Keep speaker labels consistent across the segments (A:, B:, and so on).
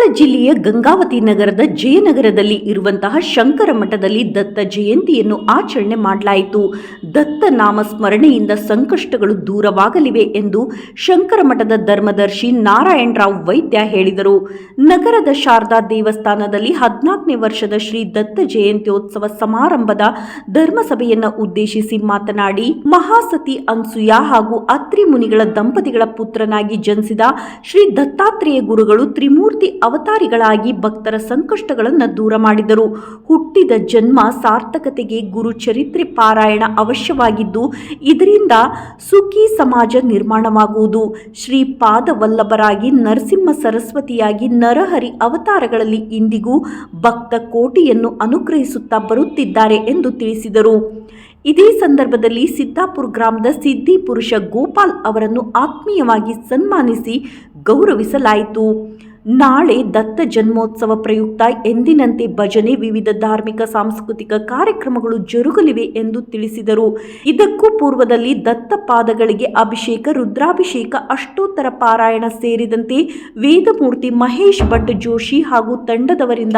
A: ಕೊಪ್ಪಳ ಜಿಲ್ಲೆಯ ಗಂಗಾವತಿ ನಗರದ ಜಯನಗರದಲ್ಲಿ ಇರುವಂತಹ ಶಂಕರ ಮಠದಲ್ಲಿ ದತ್ತ ಜಯಂತಿಯನ್ನು ಆಚರಣೆ ಮಾಡಲಾಯಿತು. ದತ್ತ ನಾಮ ಸ್ಮರಣೆಯಿಂದ ಸಂಕಷ್ಟಗಳು ದೂರವಾಗಲಿವೆ ಎಂದು ಶಂಕರ ಮಠದ ಧರ್ಮದರ್ಶಿ ನಾರಾಯಣರಾವ್ ವೈದ್ಯ ಹೇಳಿದರು. ನಗರದ ಶಾರದಾ ದೇವಸ್ಥಾನದಲ್ಲಿ ಹದಿನಾಲ್ಕನೇ ವರ್ಷದ ಶ್ರೀ ದತ್ತ ಜಯಂತ್ಯೋತ್ಸವ ಸಮಾರಂಭದ ಧರ್ಮಸಭೆಯನ್ನು ಉದ್ದೇಶಿಸಿ ಮಾತನಾಡಿ, ಮಹಾಸತಿ ಅನ್ಸುಯ ಹಾಗೂ ಅತ್ರಿ ಮುನಿಗಳ ದಂಪತಿಗಳ ಪುತ್ರನಾಗಿ ಜನಿಸಿದ ಶ್ರೀ ದತ್ತಾತ್ರೇಯ ಗುರುಗಳು ತ್ರಿಮೂರ್ತಿ ಅವತಾರಿಗಳಾಗಿ ಭಕ್ತರ ಸಂಕಷ್ಟಗಳನ್ನು ದೂರ ಮಾಡಿದರು. ಹುಟ್ಟಿದ ಜನ್ಮ ಸಾರ್ಥಕತೆಗೆ ಗುರು ಚರಿತ್ರೆ ಪಾರಾಯಣ ಅವಶ್ಯವಾಗಿದ್ದು, ಇದರಿಂದ ಸುಖಿ ಸಮಾಜ ನಿರ್ಮಾಣವಾಗುವುದು. ಶ್ರೀ ಪಾದವಲ್ಲಭರಾಗಿ ನರಸಿಂಹ ಸರಸ್ವತಿಯಾಗಿ ನರಹರಿ ಅವತಾರಗಳಲ್ಲಿ ಇಂದಿಗೂ ಭಕ್ತ ಕೋಟಿಯನ್ನು ಅನುಗ್ರಹಿಸುತ್ತಾ ಬರುತ್ತಿದ್ದಾರೆ ಎಂದು ತಿಳಿಸಿದರು. ಇದೇ ಸಂದರ್ಭದಲ್ಲಿ ಸಿದ್ದಾಪುರ ಗ್ರಾಮದ ಸಿದ್ದಿ ಪುರುಷ ಗೋಪಾಲ್ ಅವರನ್ನು ಆತ್ಮೀಯವಾಗಿ ಸನ್ಮಾನಿಸಿ ಗೌರವಿಸಲಾಯಿತು. ನಾಳೆ ದತ್ತ ಜನ್ಮೋತ್ಸವ ಪ್ರಯುಕ್ತ ಎಂದಿನಂತೆ ಭಜನೆ ವಿವಿಧ ಧಾರ್ಮಿಕ, ಸಾಂಸ್ಕೃತಿಕ ಕಾರ್ಯಕ್ರಮಗಳು ಜರುಗಲಿವೆ ಎಂದು ತಿಳಿಸಿದರು. ಇದಕ್ಕೂ ಪೂರ್ವದಲ್ಲಿ ದತ್ತ ಪಾದಗಳಿಗೆ ಅಭಿಷೇಕ, ರುದ್ರಾಭಿಷೇಕ, ಅಷ್ಟೋತ್ತರ ಪಾರಾಯಣ ಸೇರಿದಂತೆ ವೇದಮೂರ್ತಿ ಮಹೇಶ್ ಭಟ್ ಜೋಶಿ ಹಾಗೂ ತಂಡದವರಿಂದ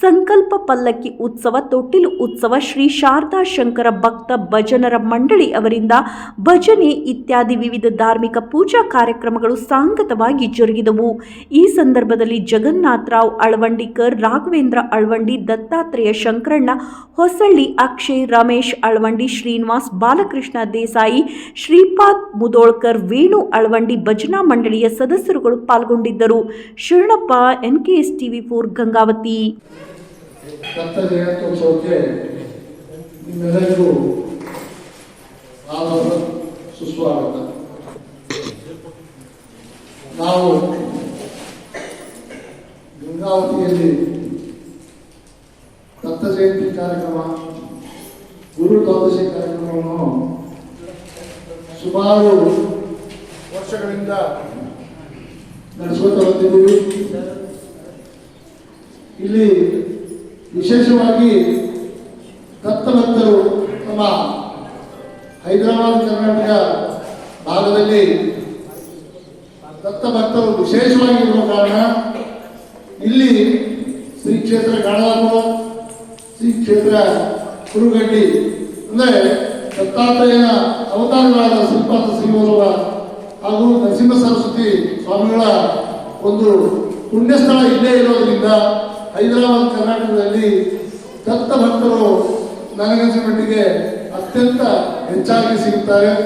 A: ಸಂಕಲ್ಪ ಪಲ್ಲಕ್ಕಿ ಉತ್ಸವ, ತೊಟ್ಟಿಲು ಉತ್ಸವ, ಶ್ರೀ ಶಾರದಾ ಶಂಕರ ಭಕ್ತ ಭಜನರ ಮಂಡಳಿ ಅವರಿಂದ ಭಜನೆ ಇತ್ಯಾದಿ ವಿವಿಧ ಧಾರ್ಮಿಕ ಪೂಜಾ ಕಾರ್ಯಕ್ರಮಗಳು ಸಾಂಗತವಾಗಿ ಜರುಗಿದವು. ಈ ಸಂದರ್ಭದಲ್ಲಿ ಜಗನ್ನಾಥರಾವ್ ಅಳವಂಡಿಕರ್, ರಾಘವೇಂದ್ರ ಅಳವಂಡಿ, ದತ್ತಾತ್ರೇಯ ಶಂಕರಣ್ಣ, ಹೊಸಳ್ಳಿ ಅಕ್ಷಯ್, ರಮೇಶ್ ಅಳವಂಡಿ, ಶ್ರೀನಿವಾಸ್ ಬಾಲಕೃಷ್ಣ ದೇಸಾಯಿ, ಶ್ರೀಪಾದ್ ಮುದೋಳ್ಕರ್, ವೇಣು ಅಳವಂಡಿ, ಭಜನಾ ಮಂಡಳಿಯ ಸದಸ್ಯರುಗಳು ಪಾಲ್ಗೊಂಡಿದ್ದರು. Sharanappa NKS TV four, Gangavathi.
B: ಸುಸ್ವಾಗತ. ನಾವು ಗಂಗಾವತಿಯಲ್ಲಿ ದತ್ತ ಜಯಂತಿ ಕಾರ್ಯಕ್ರಮ, ಗುರು ದ್ವಾದಶಿ ಕಾರ್ಯಕ್ರಮವನ್ನು ಸುಮಾರು ವರ್ಷಗಳಿಂದ ನಡೆಸ್ಕೊತಾ ಬಂದಿದ್ದೀವಿ. ಇಲ್ಲಿ ವಿಶೇಷವಾಗಿ ದತ್ತಭಕ್ತರು ನಮ್ಮ ಹೈದರಾಬಾದ್, ಕರ್ನಾಟಕ ಭಾಗದಲ್ಲಿ ದತ್ತಭಕ್ತರು ವಿಶೇಷವಾಗಿ ಇರುವ ಕಾರಣ ಇಲ್ಲಿ ಶ್ರೀ ಕ್ಷೇತ್ರ ಗಾಣಾಪುರ ಶ್ರೀ ಕ್ಷೇತ್ರ ಕುರುಗಡ್ಡಿ, ಅಂದರೆ ದತ್ತಾತ್ರೇಯನ ಅವತಾರಗಳಾದ ಶ್ರೀಪಾದ ಶ್ರೀವಲ್ಲಭ ಹಾಗೂ ನರಸಿಂಹ ಸರಸ್ವತಿ ಸ್ವಾಮಿಗಳ ಒಂದು ಪುಣ್ಯಸ್ಥಳ ಇಲ್ಲೇ ಇರೋದ್ರಿಂದ ಹೈದರಾಬಾದ್, ಕರ್ನಾಟಕದಲ್ಲಿ ದತ್ತ ಭಕ್ತರು ನನಗನ್ಸಿದ ಮಟ್ಟಿಗೆ ಅತ್ಯಂತ ಹೆಚ್ಚಾಗಿ ಸಿಗುತ್ತಾರೆ